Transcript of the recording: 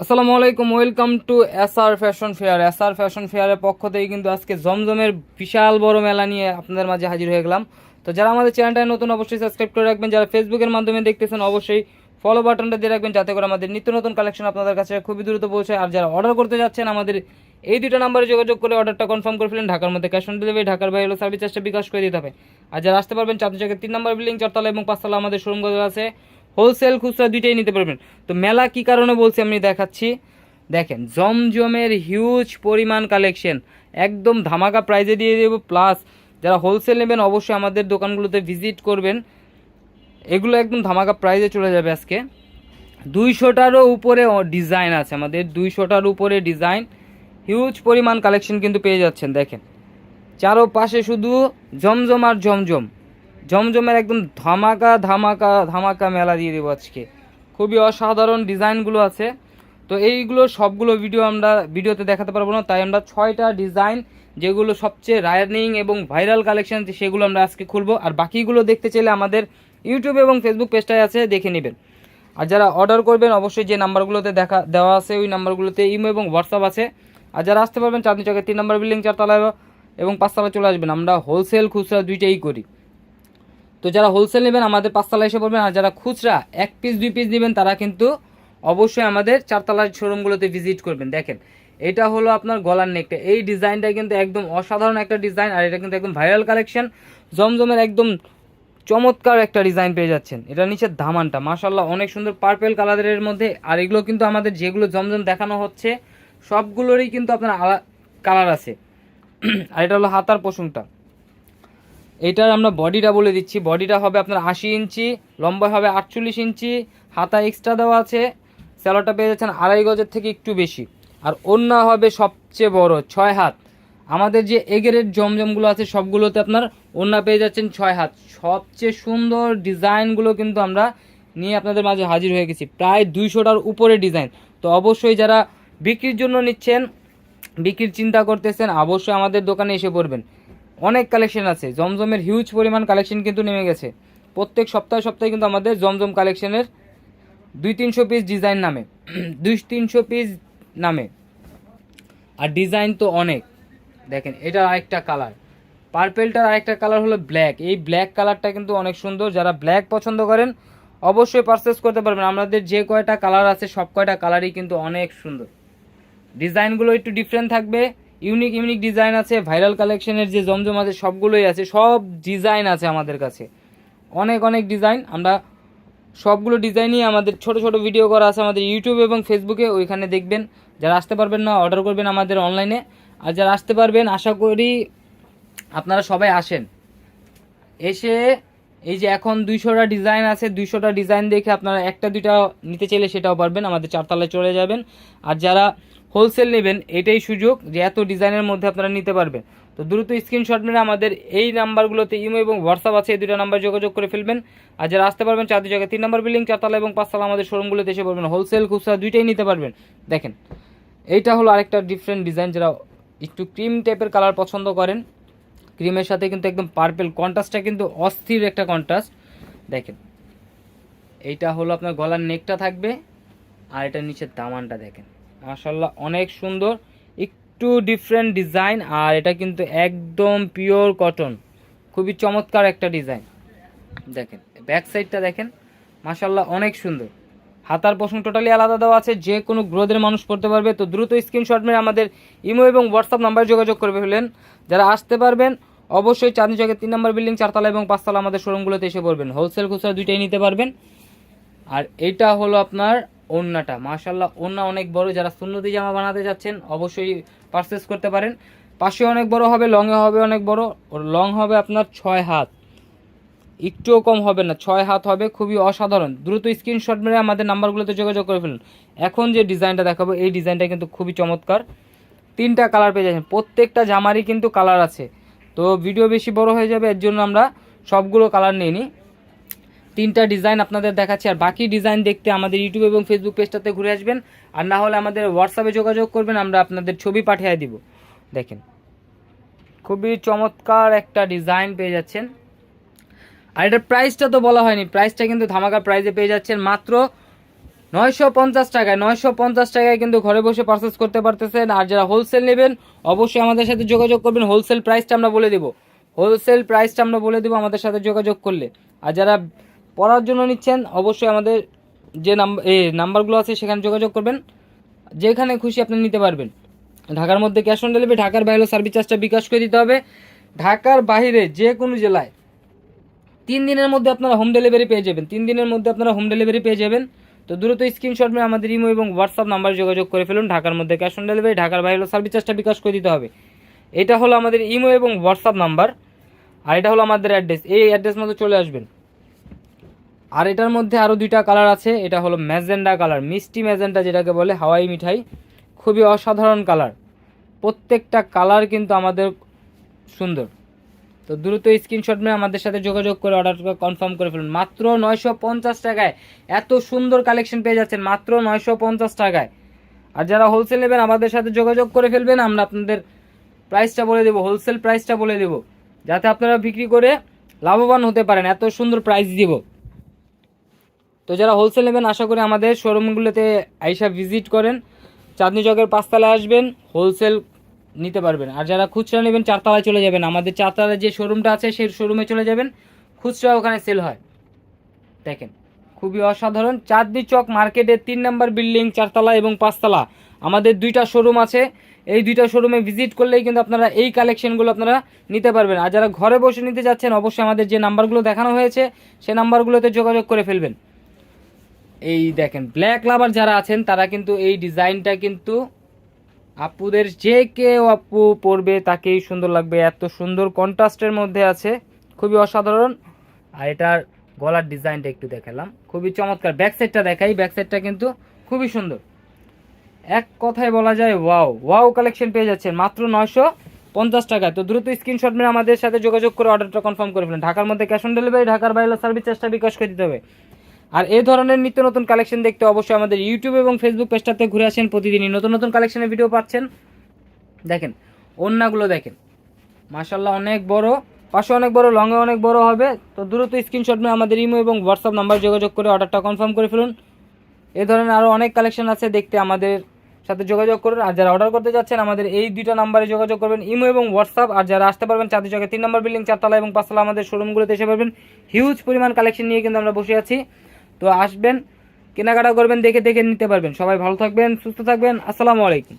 আসসালামু আলাইকুম, welcome to S R fashion fair. S R fashion ফেয়ারের পক্ষ থেকে কিন্তু আজকে জমজমের বিশাল বড় মেলা নিয়ে আপনাদের মাঝে হাজির হয়ে গেলাম। তো যারা আমাদের চ্যানেলটায় নতুন, অবশ্যই সাবস্ক্রাইব করে রাখবেন। যারা ফেসবুকের মাধ্যমে দেখতেছেন, অবশ্যই ফলো বাটনটা দিয়ে রাখবেন যাতে করে আমাদের নিত্য নতুন কালেকশন আপনাদের কাছে খুবই দ্রুত পৌঁছায়। আর যারা অর্ডার করতে যাচ্ছেন, আমাদের এই দুটো নাম্বারে যোগাযোগ করে অর্ডারটা কনফার্ম করে ফেলেন। ঢাকার মধ্যে ক্যাশ অন ডেলিভারি ঢাকার বাইরে হলো সার্ভিস চার্জটা বিকাশ করে দিতে হবে। আর যারা আসতে পারবেন চাঁদনি চকের তিন নম্বর বিল্ডিং চারতলা এবং পাঁচতলা আমাদের শোরুম আছে। হোলসেল খুচরা দুইটাই নিতে পারবেন। তো মেলা কি কারণে বলছি আমি দেখাচ্ছি। দেখেন, জমজমের হিউজ পরিমাণ কালেকশন একদম ধামাকা প্রাইজে দিয়ে দেবো। প্লাস যারা হোলসেল নেবেন, অবশ্যই আমাদের দোকানগুলোতে ভিজিট করবেন। এগুলো একদম ধামাকা প্রাইজে চলে যাবে আজকে। দুইশোটারও উপরে ডিজাইন আছে আমাদের। দুইশোটার উপরে ডিজাইন হিউজ পরিমাণ কালেকশন কিন্তু পেয়ে যাচ্ছেন, দেখেন। চারোপাশে শুধু জমজম আর জমজম। জমজমের একদম ধামাকা ধামাকা ধামাকা মেলা দিয়ে দেবো আজকে। খুবই অসাধারণ ডিজাইনগুলো আছে। তো এইগুলো সবগুলো ভিডিও আমরা ভিডিওতে দেখাতে পারব না, তাই আমরা ছয়টা ডিজাইন যেগুলো সবচেয়ে রানিং এবং ভাইরাল কালেকশন সেগুলো আমরা আজকে খুলবো। আর বাকিগুলো দেখতে চাইলে আমাদের ইউটিউব এবং ফেসবুক পেজটায় আছে, দেখে নেবেন। আর যারা অর্ডার করবেন, অবশ্যই যে নাম্বারগুলোতে দেখা, দেওয়া আছে, ওই নাম্বারগুলোতে ইমো এবং হোয়াটসঅ্যাপ আছে। আর যারা আসতে পারবেন, চাঁদনি চকের তিন নম্বর বিল্ডিং চারতলায় এবং পাঁচতলায় চলে আসবেন। আমরা হোলসেল খুচরা দুইটাই করি। তো যারা হোলসেল নেবেন, আমাদের পাঁচতলা এসে পড়বেন। আর যারা খুচরা, এক পিস দুই পিস নেবেন, তারা কিন্তু অবশ্যই আমাদের চারতলার শোরুমগুলোতে ভিজিট করবেন। দেখেন, এটা হলো আপনার গলার নেকটা এই ডিজাইনটা কিন্তু একদম অসাধারণ একটা ডিজাইন, আর এটা কিন্তু একদম ভাইরাল কালেকশন জমজমের একদম চমৎকার একটা ডিজাইন পেয়ে যাচ্ছেন। এটা নিচের ধামানটা। মাশাল্লাহ অনেক সুন্দর পার্পেল কালারের মধ্যে। আর এগুলো কিন্তু আমাদের যেগুলো জমজম দেখানো হচ্ছে, সবগুলোরই কিন্তু আপনার কালার আছে। আর এটা হলো হাতার পশমটা। এটার আমরা বডিটা বলে দিচ্ছি। বডিটা হবে আপনার আশি ইঞ্চি, লম্বা হবে আটচল্লিশ ইঞ্চি, হাতা এক্সট্রা দেওয়া আছে। স্যালোটা পেয়ে যাচ্ছেন আড়াই গজের থেকে একটু বেশি। আর ওন্না হবে সবচেয়ে বড়, ছয় হাত। আমাদের যে এগেরের জমজমগুলো আছে, সবগুলোতে আপনার ওন্না পেয়ে যাচ্ছেন ছয় হাত। সবচেয়ে সুন্দর ডিজাইনগুলো কিন্তু আমরা নিয়ে আপনাদের মাঝে হাজির হয়ে গেছি। প্রায় দুইশোটার উপরে ডিজাইন। তো অবশ্যই যারা বিক্রির জন্য নিচ্ছেন, বিক্রির চিন্তা করতেছেন, অবশ্যই আমাদের দোকানে এসে পড়বেন। অনেক কালেকশন আছে। জমজমের হিউজ পরিমাণ কালেকশন কিন্তু নেমে গেছে। প্রত্যেক সপ্তাহে সপ্তাহে কিন্তু আমাদের জমজম কালেকশনের দুই তিনশো পিস ডিজাইন নামে। দুই তিনশো পিস নামে। আর ডিজাইন তো অনেক। দেখেন, এটা আরেকটা কালার পার্পেলটার আরেকটা কালার হলো ব্ল্যাক এই ব্ল্যাক কালারটা কিন্তু অনেক সুন্দর। যারা ব্ল্যাক পছন্দ করেন, অবশ্যই পারচেস করতে পারবেন। আমাদের যে কয়টা কালার আছে, সব কয়টা কালারই কিন্তু অনেক সুন্দর। ডিজাইনগুলো একটু ডিফারেন্ট থাকবে। ইউনিক ইউনিক ডিজাইন আছে ভাইরাল কালেকশনের যে জমজম আছে, সবগুলোই আছে, সব ডিজাইন আছে আমাদের কাছে। অনেক অনেক ডিজাইন আমরা সবগুলো ডিজাইনই আমাদের ছোট ছোট ভিডিও করা আছে আমাদের ইউটিউব এবং ফেসবুকে ওইখানে দেখবেন। যারা আসতে পারবেন না অর্ডার করবেন আমাদের অনলাইনে আর যারা আসতে পারবেন, আশা করি আপনারা সবাই আসেন। এসে, এই যে এখন দুইশোটা ডিজাইন আছে, দুইশোটা ডিজাইন দেখে আপনারা একটা, দুইটা নিতে চাইলে সেটাও পারবেন। আমাদের চারতলায় চলে যাবেন। আর যারা হোলসেল নেবেন, এটাই সুযোগ যে এত ডিজাইনের মধ্যে আপনারা নিতে পারবেন। তো দ্রুত স্ক্রিনশট মেরে আমাদের এই নাম্বারগুলোতে ইমো এবং হোয়াটসঅ্যাপ আছে, এই দুটো নাম্বার যোগাযোগ করে ফেলবেন। আর যারা আসতে পারবেন চার জায়গায়, তিন নম্বর বিল্ডিং, চারতলা এবং পাঁচতলা আমাদের শোরুমগুলোতে এসে পড়বেন হোলসেল খুচরা দুইটাই নিতে পারবেন। দেখেন, এইটা হলো আরেকটা ডিফারেন্ট ডিজাইন যারা একটু ক্রিম টাইপের কালার পছন্দ করেন ক্রিমের সাথে কিন্তু একদম পার্পেল কন্ট্রাস্টটা কিন্তু অস্থির একটা কন্ট্রাস্ট দেখেন, এইটা হলো আপনার গলার নেকটা থাকবে, আর এটা নিচের দামানটা দেখেন। মাশাল্লাহ অনেক সুন্দর, একটু ডিফারেন্ট ডিজাইন আর এটা কিন্তু একদম পিওর কটন খুবই চমৎকার একটা ডিজাইন দেখেন ব্যাক সাইডটা দেখেন মাশাল্লাহ অনেক সুন্দর। হাতার প্রশ্ন টোটালি আলাদা দেওয়া আছে, যে কোনো গ্রোদের মানুষ পড়তে পারবে। তো দ্রুত স্ক্রিনশট মেরে আমাদের ইমো এবং হোয়াটসঅ্যাপ নাম্বারে যোগাযোগ করবে ফেলেন যারা আসতে পারবেন, অবশ্যই চাঁদনি চকের তিন নম্বর বিল্ডিং চারতলা এবং পাঁচতলা আমাদের শোরুমগুলোতে এসে পড়বেন। হোলসেল খুচরা দুইটাই নিতে পারবেন। আর এইটা হলো আপনার ওন্নাটা। মাশাল্লাহ ওন্না অনেক বড়। যারা সুন্নতি জামা বানাতে যাচ্ছেন, অবশ্যই পারচেস করতে পারেন। পাশে অনেক বড় হবে, লংয়ে হবে অনেক বড়। ওর লং হবে আপনার ছয় হাত। একটুও কম হবে না, ছয় হাত হবে, খুবই অসাধারণ। দ্রুত স্ক্রিনশট মেরে আমাদের নাম্বারগুলোতে যোগাযোগ করে ফেলুন। এখন যে ডিজাইনটা দেখাবো, এই ডিজাইনটা কিন্তু খুবই চমৎকার। তিনটা কালার পেয়ে যাচ্ছেন। প্রত্যেকটা জামারই কিন্তু কালার আছে। তো ভিডিও বেশি বড় হয়ে যাবে, এর জন্য আমরা সবগুলো কালার নিয়ে নিই। তিনটা ডিজাইন আপনাদের দেখাচ্ছি, আর বাকি ডিজাইন দেখতে আমাদের ইউটিউব এবং ফেসবুক পেজটাতে ঘুরে আসবেন, আর না হলে আমাদের হোয়াটসঅ্যাপে যোগাযোগ করবেন, আমরা আপনাদের ছবি পাঠিয়ে দিব। দেখেন, খুবই চমৎকার একটা ডিজাইন পেয়ে যাচ্ছেন। আর এটার প্রাইসটা তো বলা হয়নি প্রাইসটা কিন্তু ধামাকা প্রাইসে পেয়ে যাচ্ছেন মাত্র নয়শো পঞ্চাশ টাকায়। নয়শো পঞ্চাশ টাকায় কিন্তু ঘরে বসে পারচেস করতে পারতেছেন, আর যারা হোলসেল নেবেন, অবশ্যই আমাদের সাথে যোগাযোগ করবেন। হোলসেল প্রাইসটা আমরা বলে দেবো। হোলসেল প্রাইসটা আমরা বলে দেবো আমাদের সাথে যোগাযোগ করলে। আর যারা পড়ার জন্য নিচ্ছেন, অবশ্যই আমাদের যে নাম্বার এই নাম্বারগুলো আছে সেখানে যোগাযোগ করবেন। যেখানে খুশি আপনি নিতে পারবেন। ঢাকার মধ্যে ক্যাশ অন ডেলিভারি ঢাকার বাইরে সার্ভিস চার্জটা বিকাশ করে দিতে হবে। ঢাকার বাইরে যে কোনো জেলায় তিন দিনের মধ্যে আপনারা হোম ডেলিভারি পেয়ে যাবেন। তিন দিনের মধ্যে আপনারা হোম ডেলিভারি পেয়ে যাবেন। তো দ্রুত স্ক্রিনশট নিয়ে আমাদের ইমো এবং হোয়াটসঅ্যাপ নাম্বারে যোগাযোগ করে ফেলুন। ঢাকার মধ্যে ক্যাশ অন ডেলিভারি ঢাকার বাইরে সার্ভিস চার্জটা বিকাশ করে দিতে হবে। এটা হলো আমাদের ইমো এবং হোয়াটসঅ্যাপ নাম্বার আর এটা হলো আমাদের অ্যাড্রেস এই অ্যাড্রেস মধ্যে চলে আসবেন। আর এটার মধ্যে আরও দুইটা কালার আছে, এটা হলো ম্যাজেন্ডা কালার, মিষ্টি ম্যাজেন্ডা যেটাকে বলে, হাওয়াই মিঠাই, খুবই অসাধারণ কালার। প্রত্যেকটা কালার কিন্তু আমাদের সুন্দর। তো দ্রুত স্ক্রিনশট নিয়ে আমাদের সাথে যোগাযোগ করে অর্ডারটা কনফার্ম করে ফেলুন। মাত্র নয়শো পঞ্চাশ টাকায়। এত সুন্দর কালেকশন পেয়ে যাচ্ছেন, মাত্র নয়শো পঞ্চাশ টাকায়। আর যারা হোলসেল নেবেন, আমাদের সাথে যোগাযোগ করে ফেলবেন, আমরা আপনাদের প্রাইসটা বলে দেবো হোলসেল প্রাইসটা বলে দেবো। যাতে আপনারা বিক্রি করে লাভবান হতে পারেন, এত সুন্দর প্রাইস দিব। তো যারা হোলসেল নেবেন, আশা করি আমাদের শোরুমগুলোতে আইসা ভিজিট করেন। চাঁদনি চকের পাঁচতলায় আসবেন হোলসেল নিতে পারবেন। আর যারা খুচরা নেবেন, চারতলায় চলে যাবেন। আমাদের চারতলায় যে শোরুমটা আছে, সেই শোরুমে চলে যাবেন। খুচরা ওখানে সেল হয়। দেখেন, খুবই অসাধারণ। চাঁদনি চক মার্কেটের তিন নম্বর বিল্ডিং চারতলা এবং পাঁচতলা। আমাদের দুইটা শোরুম আছে। এই দুইটা শোরুমে ভিজিট করলেই কিন্তু আপনারা এই কালেকশনগুলো আপনারা নিতে পারবেন। আর যারা ঘরে বসে নিতে যাচ্ছেন অবশ্যই আমাদের যে নাম্বারগুলো দেখানো হয়েছে, সে নাম্বারগুলোতে যোগাযোগ করে ফেলবেন। এই দেখেন ব্ল্যাক লাভার যারা আছেন, তারা কিন্তু এই ডিজাইনটা কিন্তু আপুদের যে কেউ আপু পরবে, তাকেই সুন্দর লাগবে। এত সুন্দর কন্ট্রাস্টের মধ্যে আছে, খুবই অসাধারণ। আর এটার গলার ডিজাইনটা একটু দেখালাম। খুবই চমৎকার। ব্যাক সাইডটা দেখাই ব্যাক সাইডটা কিন্তু খুবই সুন্দর। এক কথায় বলা যায় ওয়াও ওয়াও কালেকশন পেয়ে যাচ্ছেন। মাত্র নয়শো পঞ্চাশ টাকায়। তো দ্রুত স্ক্রিনশট মেরে আমাদের সাথে যোগাযোগ করে অর্ডারটা কনফার্ম করে ফেলেন। ঢাকার মধ্যে ক্যাশ অন ডেলিভারি ঢাকার বাইরে সার্ভিস চার্জটা বিকাশ করে দিতে হবে। আর এই ধরনের নিত্য নতুন কালেকশন দেখতে অবশ্যই আমাদের ইউটিউব এবং ফেসবুক পেজটাতে ঘুরে আসেন। প্রতিদিনই নতুন নতুন কালেকশনের ভিডিও পাচ্ছেন। দেখেন অন্যগুলো দেখেন। মাশাল্লাহ অনেক বড়। পাশে অনেক বড়, লংয়ে অনেক বড় হবে। তো দ্রুত স্ক্রিনশট নিয়ে আমাদের ইমো এবং হোয়াটসঅ্যাপ নাম্বার যোগাযোগ করে অর্ডারটা কনফার্ম করে ফেলুন। এ ধরনের আরও অনেক কালেকশন আছে দেখতে আমাদের সাথে যোগাযোগ করুন। আর যারা অর্ডার করতে যাচ্ছেন, আমাদের এই দুইটা নাম্বারে যোগাযোগ করবেন, ইমো এবং হোয়াটসঅ্যাপ আর যারা আসতে পারবেন চাঁদি চকে, তিন নম্বর বিল্ডিং চারতলা এবং পাঁচতলা আমাদের শোরুমগুলোতে এসে পারবেন। হিউজ পরিমাণ কালেকশন নিয়ে কিন্তু আমরা বসে আছি। তো আসবেন, কেনাকাটা করবেন, দেখে দেখে নিতে পারবেন। সবাই ভালো থাকবেন, সুস্থ থাকবেন, আসসালামু আলাইকুম।